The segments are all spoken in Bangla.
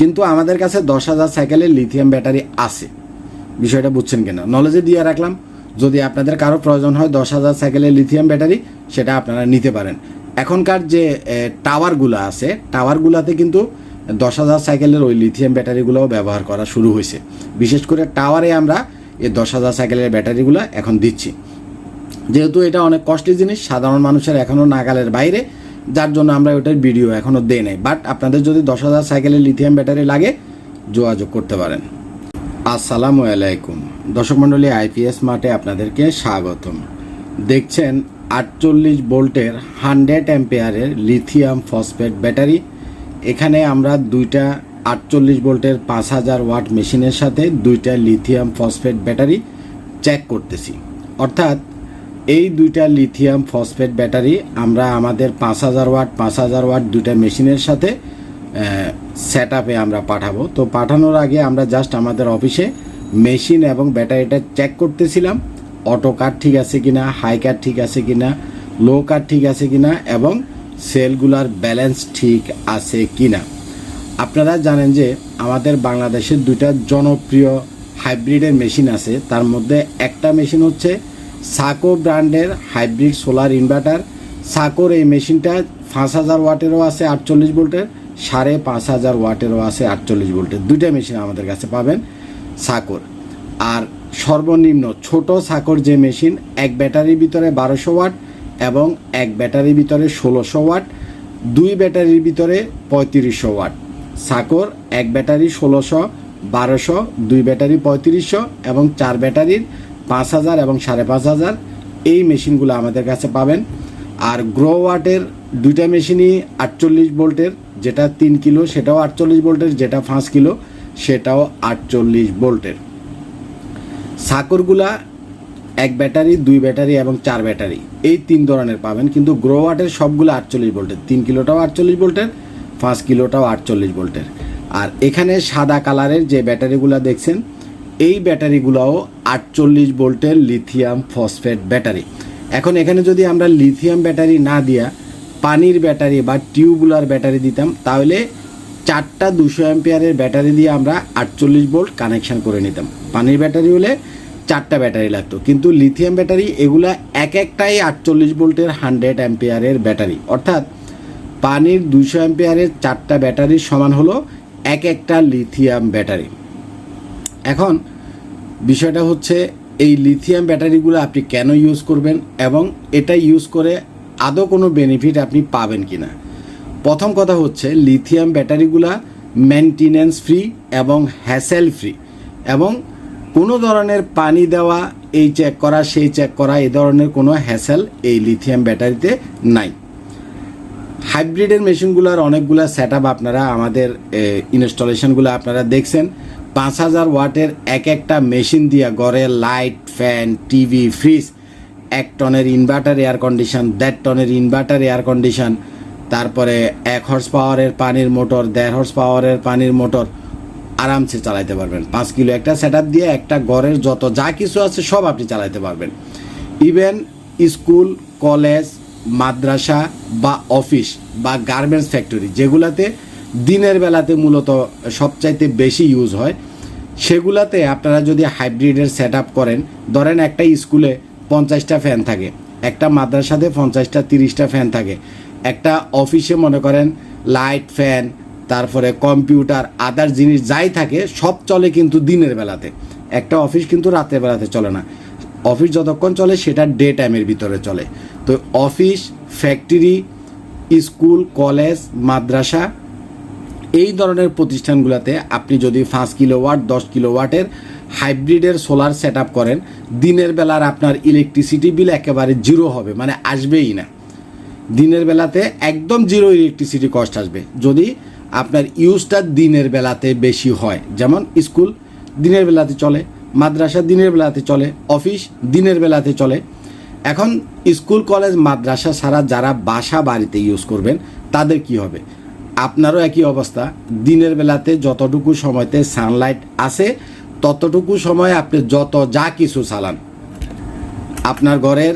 কিন্তু আমাদের কাছে দশ হাজার সাইকেলের লিথিয়াম ব্যাটারি আছে। বিষয়টা বুঝছেন কিনা? নলেজে দিয়ে রাখলাম, যদি আপনাদের কারও প্রয়োজন হয় দশ হাজার সাইকেলের লিথিয়াম ব্যাটারি সেটা আপনারা নিতে পারেন। এখনকার যে টাওয়ারগুলো আছে টাওয়ারগুলোতে কিন্তু দশ হাজার সাইকেলের ওই লিথিয়াম ব্যাটারিগুলোও ব্যবহার করা শুরু হয়েছে। বিশেষ করে টাওয়ারে আমরা এই দশ হাজার সাইকেলের ব্যাটারিগুলো এখন দিচ্ছি। যেহেতু এটা অনেক কস্টলি জিনিস, সাধারণ মানুষের এখনও নাগালের বাইরে যার জন্য আমরা ওটার ভিডিও এখনও দেই নাই। বাট আপনাদের যদি দশ হাজার সাইকেলের লিথিয়াম ব্যাটারি লাগে, যোগাযোগ করতে পারেন। আসসালামু আলাইকুম। দর্শক মণ্ডলী আইপিএস মাঠে আপনাদেরকে স্বাগতম। দেখছেন আটচল্লিশ ভোল্টের হান্ড্রেড অ্যাম্পেয়ারের লিথিয়াম ফসফেট ব্যাটারি এখানে আমরা দুইটা আটচল্লিশ ভোল্টের পাঁচ হাজার ওয়াট মেশিনের সাথে দুইটা লিথিয়াম ফসফেট ব্যাটারি চেক করতেছি। অর্থাৎ এই দুইটা লিথিয়াম ফসফেট ব্যাটারি আমরা আমাদের পাঁচ হাজার ওয়াট, পাঁচ হাজার ওয়াট দুইটা মেশিনের সাথে সেট আপে আমরা পাঠাবো। তো পাঠানোর আগে আমরা জাস্ট আমাদের অফিসে মেশিন এবং ব্যাটারিটা চেক করতেছিলাম অটো কার্ড ঠিক আছে কিনা হাই কার্ড ঠিক আছে কিনা লো কার্ড ঠিক আছে কিনা, এবং সেলগুলার ব্যালেন্স ঠিক আছে কিনা। আপনারা জানেন যে আমাদের বাংলাদেশের দুইটা জনপ্রিয় হাইব্রিডের মেশিন আছে, তার মধ্যে একটা মেশিন হচ্ছে সাকো ব্র্যান্ডের হাইব্রিড সোলার ইনভার্টার। সাকোর এই মেশিনটা পাঁচ হাজার ওয়াটেরও আছে আটচল্লিশ ভোল্টের, সাড়ে পাঁচ হাজার ওয়াটেরও আছে আটচল্লিশ ভোল্টের। দুইটা মেশিন আমাদের কাছে পাবেন সাকোর। আর সর্বনিম্ন ছোট সাকোর যে মেশিন, এক ব্যাটারির ভিতরে বারোশো ওয়াট এবং এক ব্যাটারির ভিতরে ষোলোশো ওয়াট, দুই ব্যাটারির ভিতরে পঁয়ত্রিশশো ওয়াট। সাকোর এক ব্যাটারি ষোলোশো, বারোশো, দুই ব্যাটারি পঁয়ত্রিশশো এবং চার ব্যাটারির পাঁচ হাজার এবং সাড়ে পাঁচ হাজার এই মেশিনগুলো আমাদের কাছে পাবেন। আর গ্রো ওয়াটের দুইটা মেশিনই আটচল্লিশ ভোল্টের, যেটা তিন কিলো, সেটাও আটচল্লিশ ভোল্টের, যেটা পাঁচ কিলো, সেটাও আটচল্লিশ ভোল্টের। সাকরগুলা এক ব্যাটারি, দুই ব্যাটারি এবং চার ব্যাটারি, এই তিন ধরনের পাবেন। কিন্তু গ্রো ওয়াটের সবগুলো আটচল্লিশ ভোল্টের, তিন কিলোটাও আটচল্লিশ ভোল্টের, পাঁচ কিলোটাও আটচল্লিশ ভোল্টের। আর এখানে সাদা কালারের যে ব্যাটারিগুলো দেখছেন এই ব্যাটারিগুলোও আটচল্লিশ ভোল্টের লিথিয়াম ফসফেট ব্যাটারি। এখন এখানে যদি আমরা লিথিয়াম ব্যাটারি না দিয়া পানির ব্যাটারি বা টিউবুলার ব্যাটারি দিতাম, তাহলে চারটা দুশো অ্যাম্পিয়ারের ব্যাটারি দিয়ে আমরা আটচল্লিশ ভোল্ট কানেকশান করে নিতাম। পানির ব্যাটারি হলে চারটা ব্যাটারি লাগতো, কিন্তু লিথিয়াম ব্যাটারি এগুলা এক একটাই আটচল্লিশ ভোল্টের হান্ড্রেড অ্যাম্পিয়ারের ব্যাটারি। অর্থাৎ পানির দুশো অ্যাম্পিয়ারের চারটা ব্যাটারির সমান হলো এক একটা লিথিয়াম ব্যাটারি। এখন বিষয়টা হচ্ছে এই লিথিয়াম ব্যাটারিগুলো আপনি কেন ইউজ করবেন এবং এটা ইউজ করে আদৌ কোনো বেনিফিট আপনি পাবেন কি না প্রথম কথা হচ্ছে লিথিয়াম ব্যাটারিগুলা মেনটেনেন্স ফ্রি এবং হ্যাসেল ফ্রি এবং কোনো ধরনের পানি দেওয়া, এই চেক করা, সেই চেক করা এই ধরনের কোনো হ্যাসেল এই লিথিয়াম ব্যাটারিতে নাই। হাইব্রিডের মেশিনগুলোর অনেকগুলো সেট আপনারা আমাদের ইনস্টলেশনগুলো আপনারা দেখছেন। পাঁচ হাজার ওয়াটের এক একটা মেশিন দিয়া গড়ে লাইট, ফ্যান, টিভি, ফ্রিজ, এক টনের ইনভার্টার, এয়ার কন্ডিশন, দেড় টনের ইনভার্টার, এয়ার কন্ডিশন, তারপরে এক হর্স পাওয়ারের পানির মোটর, দেড় হর্স পাওয়ারের পানির মোটর, আরামসে চালাইতে পারবেন। পাঁচ কিলো একটা সেট দিয়ে একটা ঘরের যত যা কিছু আছে সব আপনি চালাতে পারবেন। ইভেন স্কুল কলেজ মাদ্রাসা বা অফিস বা গার্মেন্টস ফ্যাক্টরি যেগুলাতে দিনের বেলাতে মূলত সবচাইতে বেশি ইউজ হয়। সেগুলাতে আপনারা যদি হাইব্রিডের সেট করেন, ধরেন একটা স্কুলে পঞ্চাশটা ফ্যান থাকে, একটা মাদ্রাসাতে পঞ্চাশটা, তিরিশটা ফ্যান থাকে, একটা অফিসে মনে করেন লাইট ফ্যান তারপরে কম্পিউটার আদার জিনিস যাই থাকে, সব চলে কিন্তু দিনের বেলাতে। একটা অফিস কিন্তু রাতের বেলাতে চলে না। অফিস যতক্ষণ চলে, সেটা ডে টাইমের ভিতরে চলে। তো অফিস ফ্যাক্টরি স্কুল কলেজ মাদ্রাসা এই ধরনের প্রতিষ্ঠানগুলোতে আপনি যদি পাঁচ কিলো ওয়াট দশ কিলো ওয়াটের হাইব্রিডের সোলার সেট করেন, দিনের বেলার আপনার ইলেকট্রিসিটি বিল একেবারে জিরো হবে মানে আসবেই না। দিনের বেলাতে একদম জিরো ইলেকট্রিসিটি কস্ট আসবে। যদি আপনার ইউজটা দিনের বেলাতে বেশি হয়, যেমন স্কুল দিনের বেলাতে চলে, মাদ্রাসা দিনের বেলাতে চলে, অফিস দিনের বেলাতে চলে। এখন স্কুল, কলেজ, মাদ্রাসা ছাড়া যারা বাসা বাড়িতে ইউজ করবেন, তাদের কি হবে? আপনারও একই অবস্থা। দিনের বেলাতে যতটুকু সময়তে সানলাইট আছে, ততটুকু সময় আপনি যত যা কিছু চালান। আপনার ঘরের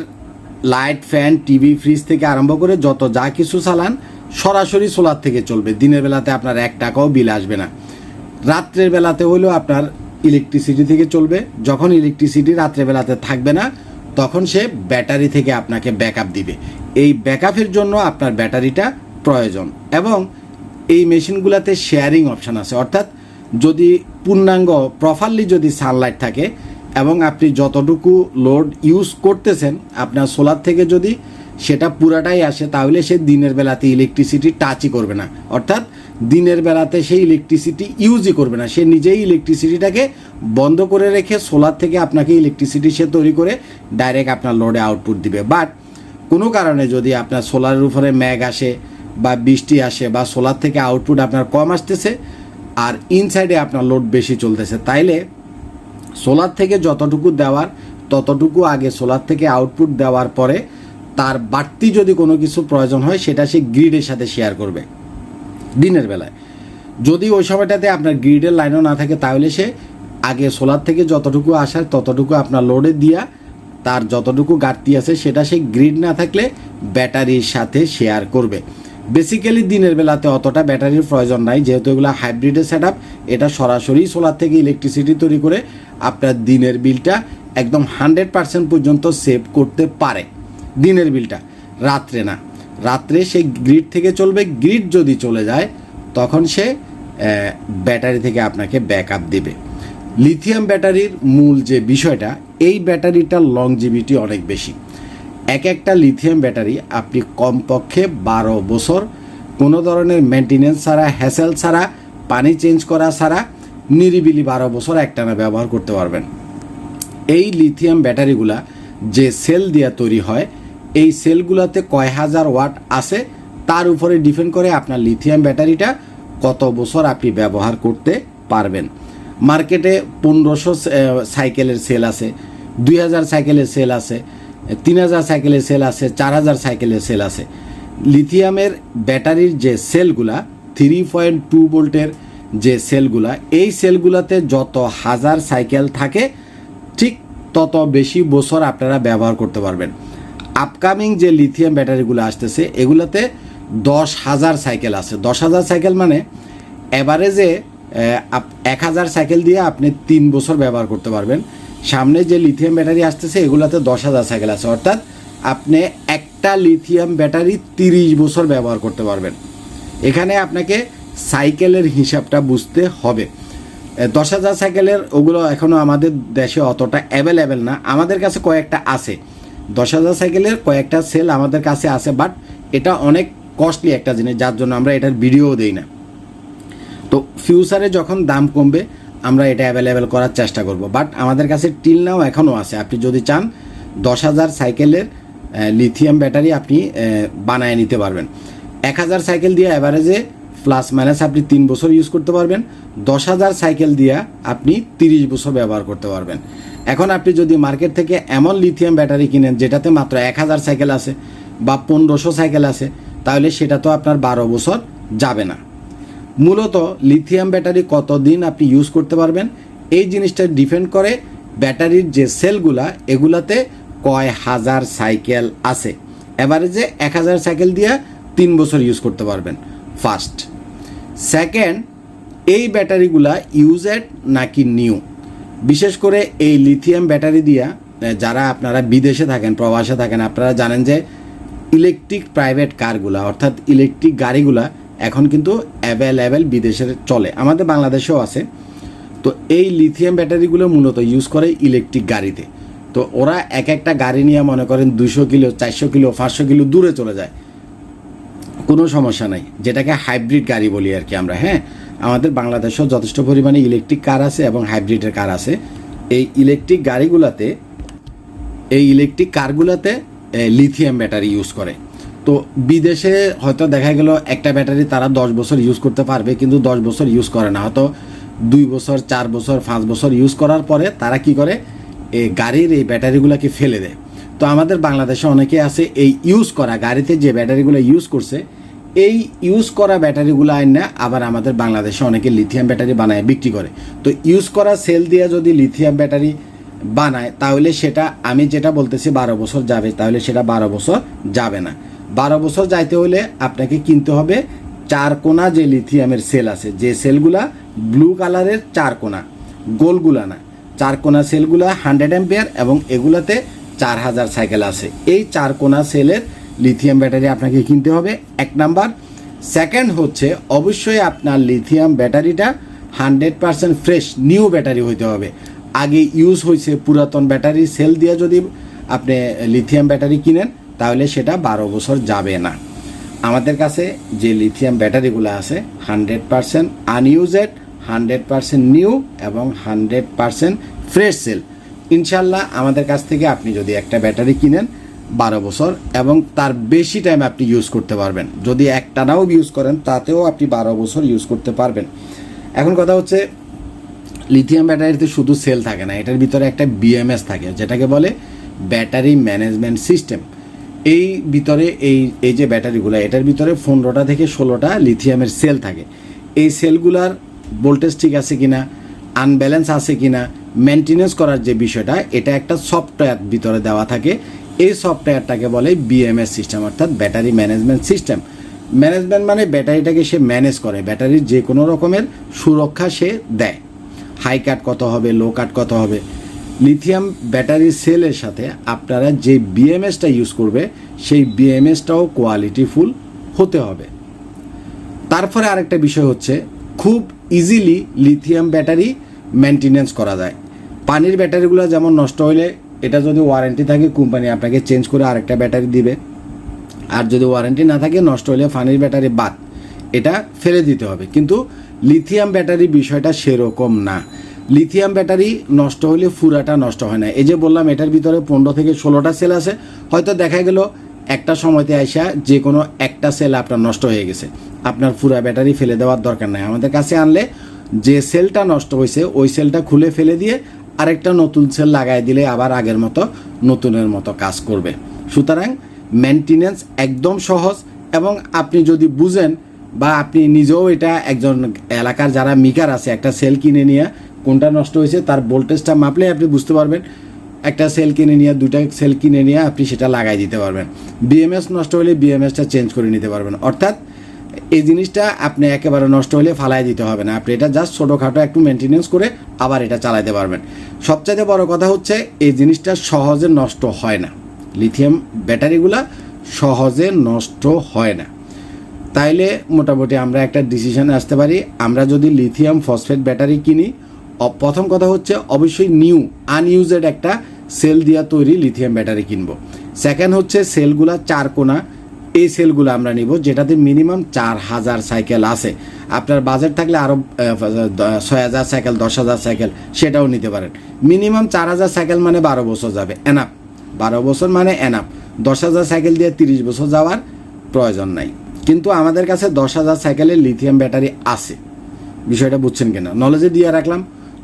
লাইট ফ্যান টিভি ফ্রিজ থেকে আরম্ভ করে যত যা কিছু চালান, সরাসরি সোলার থেকে চলবে। দিনের বেলাতে আপনার এক টাকাও বিল আসবে না। রাত্রের বেলাতে হলেও আপনার ইলেকট্রিসিটি থেকে চলবে। যখন ইলেকট্রিসিটি রাত্রের বেলাতে থাকবে না, তখন সে ব্যাটারি থেকে আপনাকে ব্যাকআপ দিবে। এই ব্যাকআপের জন্য আপনার ব্যাটারিটা প্রয়োজন এবং এই মেশিনগুলোতে শেয়ারিং অপশান আছে। অর্থাৎ যদি পূর্ণাঙ্গ প্রপারলি যদি সানলাইট থাকে এবং আপনি যতটুকু লোড ইউজ করতেছেন, আপনার সোলার থেকে যদি সেটা পুরাটাই আসে, তাহলে সে দিনের বেলাতে ইলেকট্রিসিটি টাচই করবে না। অর্থাৎ দিনের বেলাতে সেই ইলেকট্রিসিটি ইউজই করবে না। সে নিজেই ইলেকট্রিসিটিটাকে বন্ধ করে রেখে সোলার থেকে আপনাকে ইলেকট্রিসিটি সে তৈরি করে ডাইরেক্ট আপনার লোডে আউটপুট দিবে। বাট কোনো কারণে যদি আপনার সোলারের উপরে ম্যাগ আসে বা বৃষ্টি আসে বা সোলার থেকে আউটপুট আপনার কম আসতেছে আর ইনসাইডে আপনার লোড বেশি চলতেছে। তাইলে সোলার থেকে যতটুকু দেওয়ার, ততটুকু আগে সোলার থেকে আউটপুট দেওয়ার পরে তার বাড়তি যদি কোনো কিছু প্রয়োজন হয়, সেটা সে গ্রিডের সাথে শেয়ার করবে। দিনের বেলায়। যদি ওই সময়টাতে আপনার গ্রিডের লাইনও না থাকে, তাহলে সে আগে সোলার থেকে যতটুকু আসার, ততটুকু আপনার লোডে দিয়া তার যতটুকু ঘাটতি আছে, সেটা সে গ্রিড না থাকলে ব্যাটারির সাথে শেয়ার করবে। বেসিক্যালি দিনের বেলাতে অতটা ব্যাটারির প্রয়োজন নাই, যেহেতু এগুলো হাইব্রিডের সেট এটা সরাসরি সোলার থেকে ইলেকট্রিসিটি তৈরি করে আপনার দিনের বিলটা একদম হান্ড্রেড পার্সেন্ট পর্যন্ত সেভ করতে পারে, দিনের বিলটা রাত্রে না, রাত্রে সে গ্রিড থেকে চলবে গ্রিড যদি চলে যায়, তখন সে ব্যাটারি থেকে আপনাকে ব্যাকআপ দেবে। লিথিয়াম ব্যাটারির মূল যে বিষয়টা, এই ব্যাটারিটার লংজিভিটি অনেক বেশি। এক একটা লিথিয়াম ব্যাটারি আপনি কমপক্ষে বারো বছর কোনো ধরনের মেনটেনেন্স ছাড়া হ্যাসেল ছাড়া, পানি চেঞ্জ করা ছাড়া নিরিবিলি বারো বছর একটানা ব্যবহার করতে পারবেন। এই লিথিয়াম ব্যাটারিগুলা যে সেল দিয়ে তৈরি হয়, এই সেলগুলোতে কয় হাজার ওয়াট আছে, তার উপরে ডিপেন্ড করে আপনার লিথিয়াম ব্যাটারিটা কত বছর আপনি ব্যবহার করতে পারবেন। মার্কেটে পনেরোশো সাইকেলের সেল আছে, দুই হাজার সাইকেলের সেল আছে তিন হাজার সাইকেলের সেল আছে, চার হাজার সাইকেলের সেল আছে। লিথিয়ামের ব্যাটারির যে সেলগুলা থ্রি পয়েন্ট টু ভোল্টের যে সেলগুলা, এই সেলগুলাতে যত হাজার সাইকেল থাকে, ঠিক তত বেশি বছর আপনারা ব্যবহার করতে পারবেন। আপকামিং যে লিথিয়াম ব্যাটারিগুলো আসতেছে, এগুলোতে দশ হাজার সাইকেল আছে। দশ হাজার সাইকেল মানে অ্যাভারেজে এক হাজার সাইকেল দিয়ে আপনি তিন বছর ব্যবহার করতে পারবেন। সামনে যে লিথিয়াম ব্যাটারি আসতেছে, এগুলোতে দশ হাজার সাইকেল আছে। অর্থাৎ আপনি একটা লিথিয়াম ব্যাটারি তিরিশ বছর ব্যবহার করতে পারবেন। এখানে আপনাকে সাইকেলের হিসাবটা বুঝতে হবে। দশ হাজার সাইকেলের ওগুলো এখনও আমাদের দেশে অতটা অ্যাভেলেবেল না। আমাদের কাছে কয়েকটা আছে। দশ হাজার সাইকেলের কয়েকটা সেল আমাদের কাছে আছে বাট এটা অনেক কস্টলি একটা জিনিস, যার জন্য আমরা এটার ভিডিও দেই না। তো ফিউচারে যখন দাম কমবে আমরা এটা অ্যাভেলেবেল করার চেষ্টা করব। বাট আমাদের কাছে টিল নাও এখনও আছে। আপনি যদি চান, দশ হাজার সাইকেলের লিথিয়াম ব্যাটারি আপনি বানায় নিতে পারবেন। এক হাজার সাইকেল দিয়ে অ্যাভারেজে প্লাস মাইনাস আপনি তিন বছর ইউজ করতে পারবেন। দশ হাজার সাইকেল দিয়ে আপনি তিরিশ বছর ব্যবহার করতে পারবেন। এখন আপনি যদি মার্কেট থেকে এমন লিথিয়াম ব্যাটারি কিনেন, যেটাতে মাত্র এক হাজার সাইকেল আছে বা পনেরোশো সাইকেল আছে, তাহলে সেটা তো আপনার বারো বছর যাবে না। মূলত লিথিয়াম ব্যাটারি কতদিন আপনি ইউজ করতে পারবেন? এই জিনিসটা ডিপেন্ড করে ব্যাটারির যে সেলগুলা এগুলাতে কয় হাজার সাইকেল আছে। এভারেজে এক হাজার সাইকেল দিয়ে তিন বছর ইউজ করতে পারবেন ফার্স্ট সেকেন্ড এই ব্যাটারিগুলা ইউজেড নাকি নিউ বিশেষ করে এই লিথিয়াম ব্যাটারি দিয়া যারা আপনারা বিদেশে থাকেন, প্রবাসে থাকেন, আপনারা জানেন যে ইলেকট্রিক প্রাইভেট কারগুলা অর্থাৎ ইলেকট্রিক গাড়িগুলা এখন কিন্তু অ্যাভেলেবেল বিদেশের চলে। আমাদের বাংলাদেশেও আছে। তো এই লিথিয়াম ব্যাটারিগুলো মূলত ইউজ করে ইলেকট্রিক গাড়িতে। তো ওরা এক একটা গাড়ি নিয়ে মনে করেন দুশো কিলো, চারশো কিলো, পাঁচশো কিলো দূরে চলে যায়। কোনো সমস্যা নাই। যেটাকে হাইব্রিড গাড়ি বলি আর কি আমরা হ্যাঁ? আমাদের বাংলাদেশেও যথেষ্ট পরিমাণে ইলেকট্রিক কার আছে এবং হাইব্রিডের কার আছে। এই ইলেকট্রিক গাড়িগুলোতে, এই ইলেকট্রিক কারগুলোতে লিথিয়াম ব্যাটারি ইউজ করে। তো বিদেশে হয়তো দেখা গেল একটা ব্যাটারি তারা দশ বছর ইউজ করতে পারবে, কিন্তু দশ বছর ইউজ করে না। হয়তো দুই বছর, চার বছর, পাঁচ বছর ইউজ করার পরে তারা কি করে? এই গাড়ির এই ব্যাটারিগুলোকে ফেলে দেয়। তো আমাদের বাংলাদেশে অনেকে আছে এই ইউজ করা গাড়িতে যে ব্যাটারিগুলো ইউজ করছে, এই ইউজ করা ব্যাটারিগুলো আইন আবার আমাদের বাংলাদেশে অনেকে লিথিয়াম ব্যাটারি বানায়, বিক্রি করে। তো ইউজ করা সেল দিয়ে যদি লিথিয়াম ব্যাটারি বানায়, তাহলে সেটা আমি যেটা বলতেছি বারো বছর যাবে, তাহলে সেটা বারো বছর যাবে না। বারো বছর যাইতে হলে আপনাকে কিনতে হবে চার কোনা যে লিথিয়ামের সেল আছে। যে সেলগুলা ব্লু কালারের চার কোনা গোলগুলা না। চার কোনা সেলগুলা হান্ড্রেড অ্যাম্পিয়ার এবং এগুলাতে চার হাজার সাইকেল আছে। এই চার কোনা সেলের লিথিয়াম ব্যাটারি আপনাকে কিনতে হবে। এক নাম্বার। সেকেন্ড হচ্ছে অবশ্যই আপনার লিথিয়াম ব্যাটারিটা hundred percent fresh new battery হইতে হবে। আগে ইউজ হয়েছে পুরাতন ব্যাটারি সেল দিয়ে যদি আপনি লিথিয়াম ব্যাটারি কিনেন তাহলে সেটা বারো বছর যাবে না। আমাদের কাছে যে লিথিয়াম ব্যাটারিগুলো আছে hundred percent unused hundred percent new এবং হান্ড্রেড পারসেন্ট ফ্রেশ সেল ইনশাল্লাহ আমাদের কাছ থেকে আপনি যদি একটা ব্যাটারি কিনেন বারো বছর এবং তার বেশি টাইম আপনি ইউজ করতে পারবেন। যদি একটানাও ইউজ করেন, তাতেও আপনি বারো বছর ইউজ করতে পারবেন। এখন কথা হচ্ছে লিথিয়াম ব্যাটারিতে শুধু সেল থাকে না, এটার ভিতরে একটা বিএমএস থাকে, যেটাকে বলে ব্যাটারি ম্যানেজমেন্ট সিস্টেম এই ভিতরে এই এই যে ব্যাটারিগুলো, এটার ভিতরে পনেরোটা থেকে ষোলোটা লিথিয়ামের সেল থাকে। এই সেলগুলার ভোল্টেজ ঠিক আছে কিনা আনব্যালেন্স আছে কিনা মেনটেনেন্স করার যে বিষয়টা, এটা একটা সফটওয়্যার ভিতরে দেওয়া থাকে। এই সফটওয়্যারটাকে বলে বিএমএস সিস্টেম অর্থাৎ ব্যাটারি ম্যানেজমেন্ট সিস্টেম ম্যানেজমেন্ট মানে ব্যাটারিটাকে সে ম্যানেজ করে, ব্যাটারির যে কোনো রকমের সুরক্ষা সে দেয়। হাই কাট কত হবে লো কাট কত হবে লিথিয়াম ব্যাটারি সেলের সাথে আপনারা যে বিএমএসটা ইউজ করবে, সেই বিএমএসটাও কোয়ালিটিফুল হতে হবে। তারপরে আরেকটা বিষয় হচ্ছে, খুব ইজিলি লিথিয়াম ব্যাটারি মেনটেনেন্স করা যায়। পানির ব্যাটারিগুলো যেমন নষ্ট হলে এটা যদি ওয়ারেন্টি থাকে কোম্পানি আপনাকে চেঞ্জ করে আরেকটা ব্যাটারি দিবে। আর যদি ওয়ারেন্টি না থাকে, নষ্ট হলে পানির ব্যাটারি বাদ, এটা ফেলে দিতে হবে। কিন্তু লিথিয়াম ব্যাটারি বিষয়টা সেরকম না। লিথিয়াম ব্যাটারি নষ্ট হলে ফুরাটা নষ্ট হয় না। এই যে বললাম, এটার ভিতরে পনেরো থেকে ষোলোটা সেল আছে। হয়তো দেখা গেল, একটা সময়তে আইসা যে কোনো একটা সেল আপনার নষ্ট হয়ে গেছে। আপনার ফুরা ব্যাটারি ফেলে দেওয়ার দরকার নাই। আমাদের কাছে আনলে যে সেলটা নষ্ট হয়েছে ওই সেলটা খুলে ফেলে দিয়ে আরেকটা নতুন সেল লাগাই দিলে আবার আগের মতো নতুনের মতো কাজ করবে। সুতরাং মেনটেনেন্স একদম সহজ এবং আপনি যদি বুঝেন বা আপনি নিজেও এটা একজন এলাকার যারা মিকার আছে, একটা সেল কিনে নিয়ে কোনটা নষ্ট হয়েছে, তার ভোল্টেজটা মাপলে আপনি বুঝতে পারবেন। একটা সেল কিনে নিয়ে দুটা সেল কিনে নিয়ে আপনি সেটা লাগাই দিতে পারবেন। বিএমএস নষ্ট হলে বিএমএসটা চেঞ্জ করে নিতে পারবেন। অর্থাৎ এই জিনিসটা আপনি একেবারে নষ্ট হলে ফালাই দিতে হবে না। আপনি এটা জাস্ট ছোটোখাটো একটু মেনটেনেন্স করে আবার এটা চালাতে পারবেন। সবচাইতে বড় কথা হচ্ছে, এই জিনিসটা সহজে নষ্ট হয় না। লিথিয়াম ব্যাটারিগুলা সহজে নষ্ট হয় না। তাইলে মোটামুটি আমরা একটা ডিসিশনে আসতে পারি। আমরা যদি লিথিয়াম ফসফেট ব্যাটারি কিনি প্রথম কথা হচ্ছে, অবশ্যই নিউ আনইউজেড একটা সেল দিয়া তৈরি লিথিয়াম ব্যাটারি কিনব। সেকেন্ড হচ্ছে সেলগুলা চার কোনা, এই সেলগুলো আমরা নিব, যেটাতে মিনিমাম চার হাজার সাইকেল আছে। আপনার বাজেট থাকলে আরও ছয় হাজার সাইকেল দশ হাজার সাইকেল সেটাও নিতে পারেন। মিনিমাম চার হাজার সাইকেল মানে বারো বছর যাবে এনাপ বারো বছর মানে এনাপ দশ হাজার সাইকেল দিয়ে তিরিশ বছর যাওয়ার প্রয়োজন নাই। কিন্তু আমাদের কাছে দশ হাজার সাইকেলের লিথিয়াম ব্যাটারি আছে। বিষয়টা বুঝছেন কিনা? নলেজে দিয়ে রাখলাম।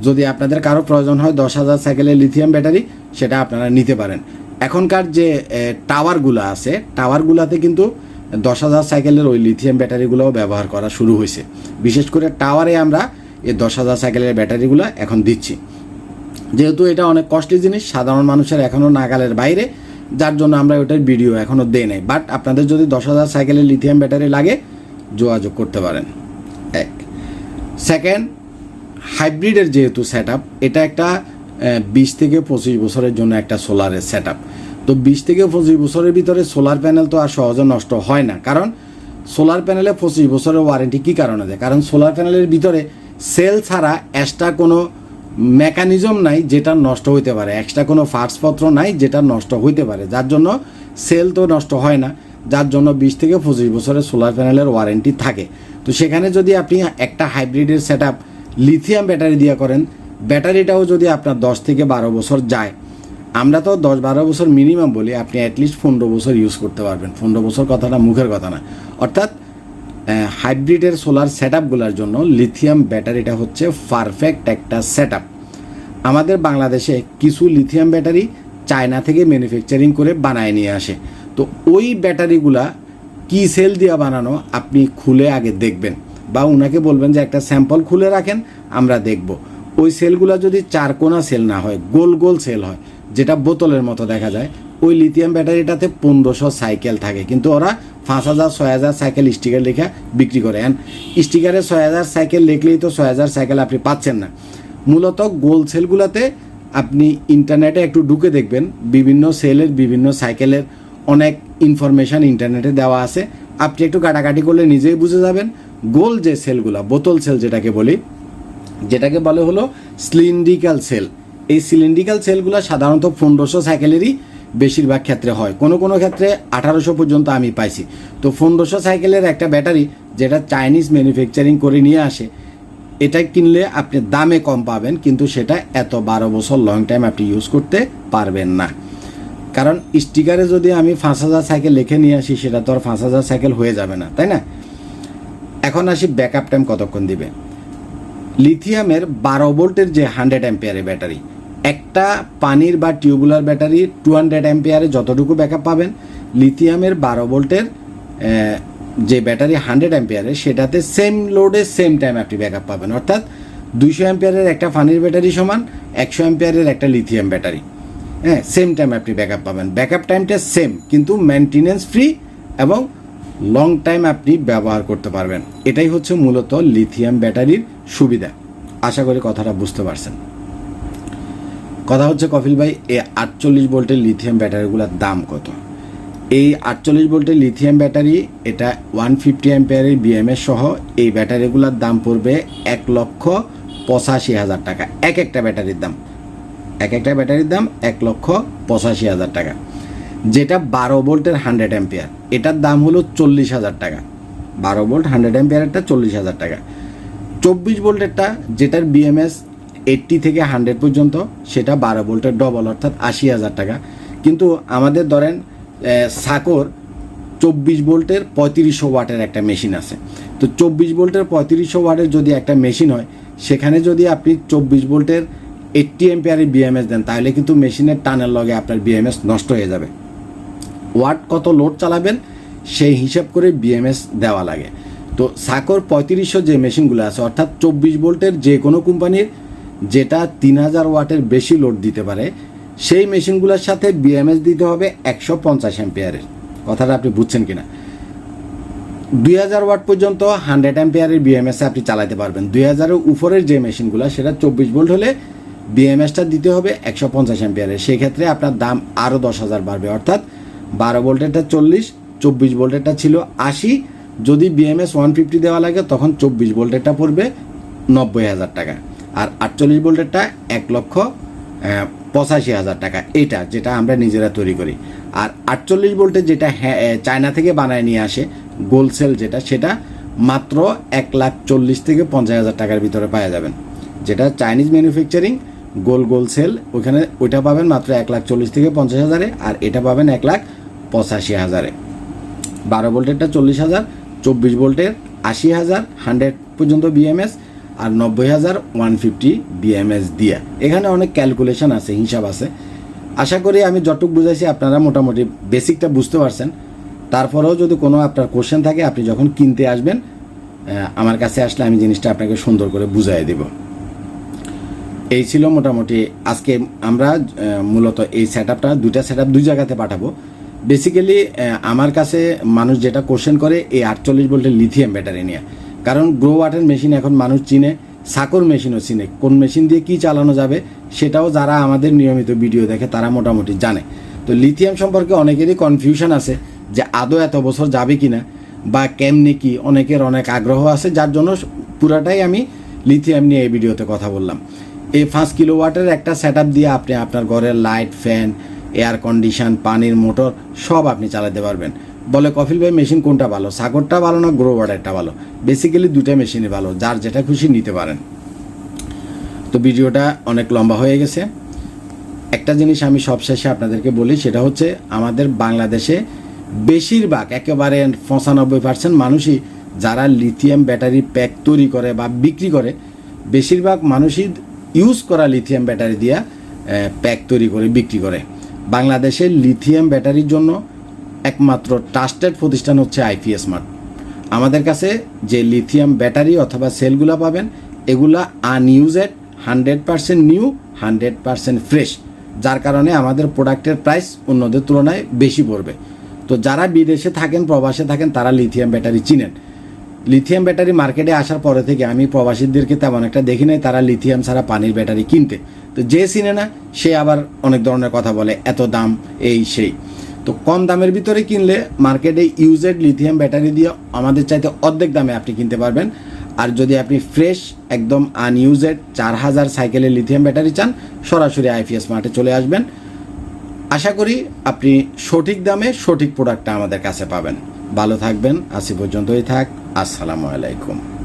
যদি আপনাদের কারও প্রয়োজন হয় দশ হাজার সাইকেলের লিথিয়াম ব্যাটারি সেটা আপনারা নিতে পারেন। এখনকার যে টাওয়ারগুলো আছে, টাওয়ারগুলোতে কিন্তু দশ হাজার সাইকেলের ওই লিথিয়াম ব্যাটারিগুলোও ব্যবহার করা শুরু হয়েছে। বিশেষ করে টাওয়ারে আমরা এই দশ হাজার সাইকেলের ব্যাটারিগুলো এখন দিচ্ছি। যেহেতু এটা অনেক কস্টলি জিনিস, সাধারণ মানুষের এখনও নাগালের বাইরে, যার জন্য আমরা ওটার ভিডিও এখনও দেই নাই। বাট আপনাদের যদি দশ হাজার সাইকেলের লিথিয়াম ব্যাটারি লাগে, যোগাযোগ করতে পারেন। এক। সেকেন্ড হাইব্রিডের যেহেতু সেট এটা একটা বিশ থেকে পঁচিশ বছরের জন্য একটা সোলারের সেট তো বিশ থেকে পঁচিশ বছরের ভিতরে সোলার প্যানেল তো আর সহজে নষ্ট হয় না। কারণ সোলার প্যানেলে পঁচিশ বছরের ওয়ারেন্টি কী কারণে দেয়? কারণ সোলার প্যানেলের ভিতরে সেল ছাড়া এক্সট্রা কোনো মেকানিজম নাই যেটা নষ্ট হইতে পারে। এক্সট্রা কোনো পার্টসপত্র নাই যেটা নষ্ট হইতে পারে। যার জন্য সেল তো নষ্ট হয় না। যার জন্য বিশ থেকে পঁচিশ বছরের সোলার প্যানেলের ওয়ারেন্টি থাকে। তো সেখানে যদি আপনি একটা হাইব্রিডের সেট লিথিয়াম ব্যাটারি দিয়ে করেন, ব্যাটারিটাও যদি আপনার দশ থেকে বারো বছর যায়। আমরা তো দশ বারো বছর মিনিমাম বলি, আপনি অ্যাটলিস্ট পনেরো বছর ইউজ করতে পারবেন। পনেরো বছর কথাটা মুখের কথা না। অর্থাৎ হাইব্রিডের সোলার সেট আপগুলোর জন্য লিথিয়াম ব্যাটারিটা হচ্ছে পারফেক্ট একটা সেট আমাদের বাংলাদেশে কিছু লিথিয়াম ব্যাটারি চায়না থেকে ম্যানুফ্যাকচারিং করে বানায় নিয়ে আসে। তো ওই ব্যাটারিগুলা কি সেল দিয়ে বানানো, আপনি খুলে আগে দেখবেন। বা ওনাকে বলবেন যে একটা স্যাম্পল খুলে রাখেন, আমরা দেখব। ওই সেলগুলো যদি চার কোনা সেল না হয়, গোল গোল সেল হয়, যেটা বোতলের মতো দেখা যায়, ওই লিথিয়াম ব্যাটারিটাতে পনেরোশো সাইকেল থাকে। কিন্তু ওরা পাঁচ হাজার, ছয় হাজার সাইকেল স্টিকার লেখা বিক্রি করে। অ্যান্ড স্টিকারে ছয় হাজার সাইকেল লিখলেই তো ছয় হাজার সাইকেল আপনি পাচ্ছেন না। মূলত গোল সেলগুলোতে আপনি ইন্টারনেটে একটু ঢুকে দেখবেন, বিভিন্ন সেলের, বিভিন্ন সাইকেলের অনেক ইনফরমেশান ইন্টারনেটে দেওয়া আছে। আপনি একটু কাটাকাটি করলে নিজেই বুঝে যাবেন গোল যে সেলগুলা, বোতল সেল যেটাকে বলি, যেটাকে বলে হলো সিলিন্ড্রিক্যাল সেল। এই সিলিন্ড্রিক্যাল সেলগুলো সাধারণত পনেরোশো সাইকেলেরই বেশিরভাগ ক্ষেত্রে হয়। কোনো কোনো ক্ষেত্রে আঠারোশো পর্যন্ত আমি পাইছি। তো পনেরোশো সাইকেলের একটা ব্যাটারি যেটা চাইনিজ ম্যানুফ্যাকচারিং করে নিয়ে আসে, এটা কিনলে আপনি দামে কম পাবেন, কিন্তু সেটা এত বারো বছর লং টাইম আপনি ইউজ করতে পারবেন না। কারণ স্টিকারে যদি আমি পাঁচ হাজার সাইকেল লিখে নিয়ে আসি, সেটা তো আর পাঁচ হাজার সাইকেল হয়ে যাবে না, তাই না? এখন আসি ব্যাকআপ টাইম কতক্ষণ দিবে? লিথিয়ামের বারো ভোল্টের যে হান্ড্রেড অ্যাম্পিয়ারের ব্যাটারি একটা পানির বা টিউবুলার ব্যাটারি টু হান্ড্রেড অ্যাম্পিয়ারে যতটুকু ব্যাকআপ পাবেন লিথিয়ামের বারো ভোল্টের যে ব্যাটারি হান্ড্রেড অ্যাম্পিয়ারের সেটাতে সেম লোডে সেম টাইম আপনি ব্যাকআপ পাবেন। অর্থাৎ দুইশো অ্যাম্পিয়ারের একটা পানির ব্যাটারি সমান, একশো অ্যাম্পিয়ারের একটা লিথিয়াম ব্যাটারি হ্যাঁ সেম টাইম আপনি ব্যাকআপ পাবেন। ব্যাকআপ টাইমটা সেম কিন্তু মেনটেনেন্স ফ্রি এবং লং টাইম আপনি ব্যবহার করতে পারবেন। এটাই হচ্ছে মূলত লিথিয়াম ব্যাটারির সুবিধা। আশা করি কথাটা বুঝতে পারছেন। কথা হচ্ছে কপিল ভাই এই আটচল্লিশ ভোল্টের লিথিয়াম ব্যাটারিগুলোর দাম কত? এই আটচল্লিশ ভোল্টের লিথিয়াম ব্যাটারি এটা ওয়ান ফিফটি অ্যাম্পিয়ারের বিএমএস সহ এই ব্যাটারিগুলোর দাম পড়বে এক লক্ষ পঁচাশি হাজার টাকা। এক একটা ব্যাটারির দাম। এক একটা ব্যাটারির দাম এক লক্ষ পঁচাশি হাজার টাকা। যেটা বারো ভোল্টের হান্ড্রেড অ্যাম্পিয়ার এটার দাম হলো চল্লিশ হাজার টাকা। বারো ভোল্ট হান্ড্রেড অ্যাম্পিয়ারেরটা চল্লিশ হাজার টাকা। চব্বিশ ভোল্টেরটা যেটার বিএমএস এইট্টি থেকে হান্ড্রেড পর্যন্ত, সেটা বারো ভোল্টের ডবল অর্থাৎ আশি হাজার টাকা। কিন্তু আমাদের ধরেন সাকোর চব্বিশ ভোল্টের পঁয়ত্রিশশো ওয়াটের একটা মেশিন আছে। তো চব্বিশ ভোল্টের পঁয়ত্রিশশো ওয়াটের যদি একটা মেশিন হয়, সেখানে যদি আপনি চব্বিশ ভোল্টের এইট্টি এম্পিয়ারের বিএমএস দেন, তাহলে কিন্তু মেশিনের টানের লগে আপনার বিএমএস নষ্ট হয়ে যাবে। ওয়াট কত লোড চালাবেন, সেই হিসাব করে বিএমএস দেওয়া লাগে। তো সাকর পঁয়ত্রিশশো যে মেশিনগুলো আছে, অর্থাৎ চব্বিশ ভোল্টের যে কোনো কোম্পানির, যেটা তিন হাজার ওয়াটের বেশি লোড দিতে পারে, সেই মেশিনগুলোর সাথে বিএমএস দিতে হবে একশো পঞ্চাশ অ্যাম্পিয়ারের। কথাটা আপনি বুঝছেন কিনা? দুই হাজার ওয়াট পর্যন্ত হান্ড্রেড অ্যাম্পিয়ারের বিএমএস আপনি চালাতে পারবেন। দুই হাজারের উপরের যে মেশিনগুলো, সেটা চব্বিশ ভোল্ট হলে বিএমএসটা দিতে হবে একশো পঞ্চাশ অ্যাম্পিয়ারের। সেক্ষেত্রে আপনার দাম আরও দশ হাজার বাড়বে। অর্থাৎ বারো ভোল্টেরটা চল্লিশ, চব্বিশ ভোল্টেরটা ছিল আশি। যদি বিএমএস ওয়ান ফিফটি দেওয়া লাগে, তখন চব্বিশ ভোল্টেরটা পড়বে নব্বই হাজার টাকা। আর আটচল্লিশ ভোল্টেরটা এক লক্ষ পঁচাশি হাজার টাকা। এটা যেটা আমরা নিজেরা তৈরি করি। আর আটচল্লিশ ভোল্টের যেটা চায়না থেকে বানায় নিয়ে আসে গোলসেল যেটা, সেটা মাত্র এক লাখ চল্লিশ থেকে পঞ্চাশ হাজার টাকার ভিতরে পাওয়া যাবেন যেটা চাইনিজ ম্যানুফ্যাকচারিং, গোল গোল সেল, ওখানে ওইটা পাবেন মাত্র এক লাখ চল্লিশ থেকে পঞ্চাশ হাজারে, আর এটা পাবেন এক লাখ পঁচাশি হাজারে। বারো ভোল্টেরটা চল্লিশ হাজার, চব্বিশ ভোল্টের আশি হাজার, হান্ড্রেড পর্যন্ত বিএমএস আর নব্বই হাজার, ওয়ান ফিফটি বিএমএস দিয়া। এখানে অনেক ক্যালকুলেশন আছে, হিসাব আছে। আশা করি আমি যতটুকু বুঝাইছি আপনারা মোটামুটি বেসিকটা বুঝতে পারছেন। তারপরেও যদি কোনো আপনার কোশ্চেন থাকে, আপনি যখন কিনতে আসবেন আমার কাছে আসলে আমি জিনিসটা আপনাকে সুন্দর করে বুঝাই দেব। এই ছিল মোটামুটি আজকে আমরা মূলত এই সেট আপটা দুইটা সেট দুই জায়গাতে পাঠাবো। বেসিক্যালি আমার কাছে মানুষ যেটা কোশ্চেন করে, এই আটচল্লিশ ভোল্টের লিথিয়াম ব্যাটারি নিয়ে। কারণ গ্রো ওয়াটার মেশিন এখন মানুষ চিনে, সাকর মেশিনও চিনে। কোন মেশিন দিয়ে কি চালানো যাবে, সেটাও যারা আমাদের নিয়মিত ভিডিও দেখে, তারা মোটামুটি জানে। তো লিথিয়াম সম্পর্কে অনেকেরই কনফিউশন আছে যে আদৌ এত বছর যাবে কিনা, বা কেমনি কি, অনেকের অনেক আগ্রহ আছে, যার জন্য পুরাটাই আমি লিথিয়াম নিয়ে এই ভিডিওতে কথা বললাম। এই পাঁচ কিলো ওয়াটের একটা সেট দিয়ে আপনি আপনার ঘরের লাইট ফ্যান এয়ার কন্ডিশন, পানির মোটর, সব আপনি চালাতে পারবেন। বলে কফিল ভাই, মেশিন কোনটা ভালো? সাগরটা ভালো না গ্রো ওয়াটারটা ভালো? বেসিক্যালি দুটা মেশিনই ভালো, যার যেটা খুশি নিতে পারেন। তো ভিডিওটা অনেক লম্বা হয়ে গেছে। একটা জিনিস আমি সবশেষে আপনাদেরকে বলি, সেটা হচ্ছে আমাদের বাংলাদেশে বেশিরভাগ একেবারে পঁচানব্বই পার্সেন্ট মানুষই যারা লিথিয়াম ব্যাটারি প্যাক তৈরি করে বা বিক্রি করে, বেশিরভাগ মানুষই ইউজ করা লিথিয়াম ব্যাটারি দিয়া প্যাক তৈরি করে, বিক্রি করে। বাংলাদেশের লিথিয়াম ব্যাটারির জন্য একমাত্র ট্রাস্টেড প্রতিষ্ঠান হচ্ছে আইপিএস মার্ট। আমাদের কাছে যে লিথিয়াম ব্যাটারি অথবা সেলগুলো পাবেন, এগুলা unused hundred percent new hundred percent fresh যার কারণে আমাদের প্রোডাক্টের প্রাইস অন্যদের তুলনায় বেশি পড়বে। তো যারা বিদেশে থাকেন, প্রবাসে থাকেন, তারা লিথিয়াম ব্যাটারি চিনেন। লিথিয়াম ব্যাটারি মার্কেটে আসার পরে থেকে আমি প্রবাসীদেরকে তেমন একটা দেখি নাই, তারা লিথিয়াম ছাড়া পানির ব্যাটারি কিনতে। তো যে চিনে না, সে আবার অনেক ধরনের কথা বলে, এত দাম, এই, সেই। তো কম দামের ভিতরে কিনলে মার্কেটে ইউজেড লিথিয়াম ব্যাটারি দিয়ে আমাদের চাইতে অর্ধেক দামে আপনি কিনতে পারবেন। আর যদি আপনি ফ্রেশ, একদম আনইউজেড চার হাজার সাইকেলের লিথিয়াম ব্যাটারি চান, সরাসরি আইপিএস মার্টে চলে আসবেন। আশা করি আপনি সঠিক দামে সঠিক প্রোডাক্টটা আমাদের কাছে পাবেন। ভালো থাকবেন আশি পর্যন্তই থাক। আসসালামু আলাইকুম।